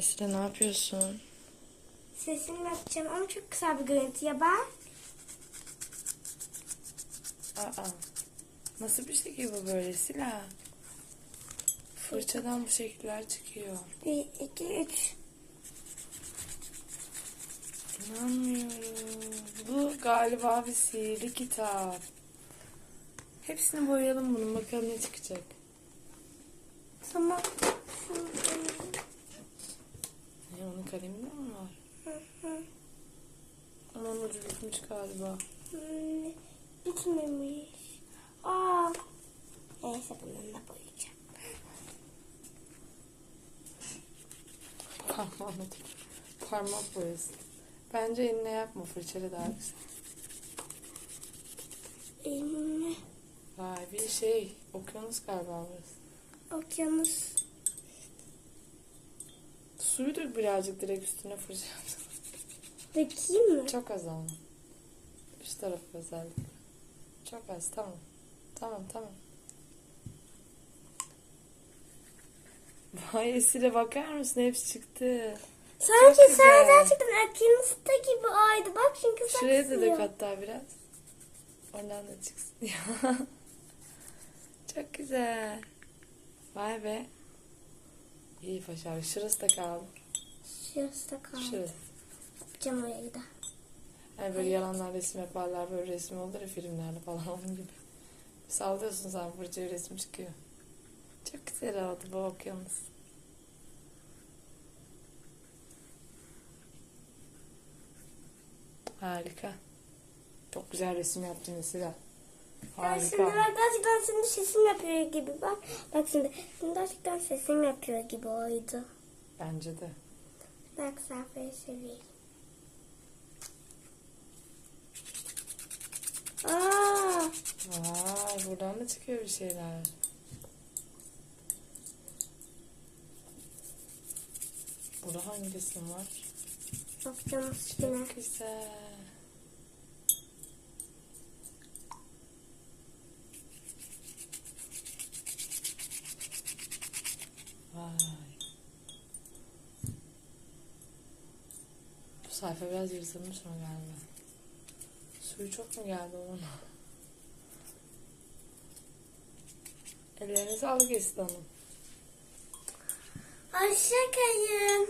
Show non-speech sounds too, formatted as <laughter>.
Esra ne yapıyorsun? Sesini yapacağım ama çok güzel bir görüntü ya ben. Aa, nasıl bir şekil bu böyle Sila? Fırçadan bu şekiller çıkıyor. Bir, iki, üç. İnanmıyorum. Bu galiba bir sihirli kitap. Hepsini boyayalım bunun bakalım ne çıkacak. Tamam. Ne onun kaleminde mi var? Aman ucu bitmiş galiba. Hmm, Bitmemiş. Aa. Neyse bununla boyayacağım. Parmağına tut. Parmak boyası. Bence eline yapma fırçayla daha güzel. Elime Vay bir şey. Okyanus galiba burası. okyanus. Suyu dök birazcık direkt üstüne fırça. Dökeyim mi? Çok az ama. Üst tarafı özellikle. Çok az tamam. Tamam tamam. Vay Esile bakar mısın? Hepsi çıktı. Sanki Çok güzel. sen gerçekten okyanusta gibi aydı. Bak çünkü Şuraya da dök saksıyor. hatta biraz. Oradan da çıksın. <laughs> Çok güzel. Vay be. İyi başarı. Şurası da kaldı. Şurası da kaldı. Şurası. Yapacağım orayı da. Yani böyle yalanlar resim yaparlar. Böyle resim olur ya filmlerde falan <laughs> onun gibi. Sallıyorsun sen fırçayı resim çıkıyor. Çok güzel oldu bu okyanus. Harika. Çok güzel resim yaptın Esra. Yani şimdi Harika. bak gerçekten senin sesim yapıyor gibi bak. Bak şimdi. Şimdi gerçekten sesim yapıyor gibi oydu. Bence de. Bak sayfayı seveyim. Aa, Vay buradan da çıkıyor bir şeyler. Burada hangi resim var? okyanus. Çok güzel. Sayfa biraz yırtılmış mı galiba? Suyu çok mu geldi onun? Ellerinize sağlık Esin Hanım. Hoşçakalın.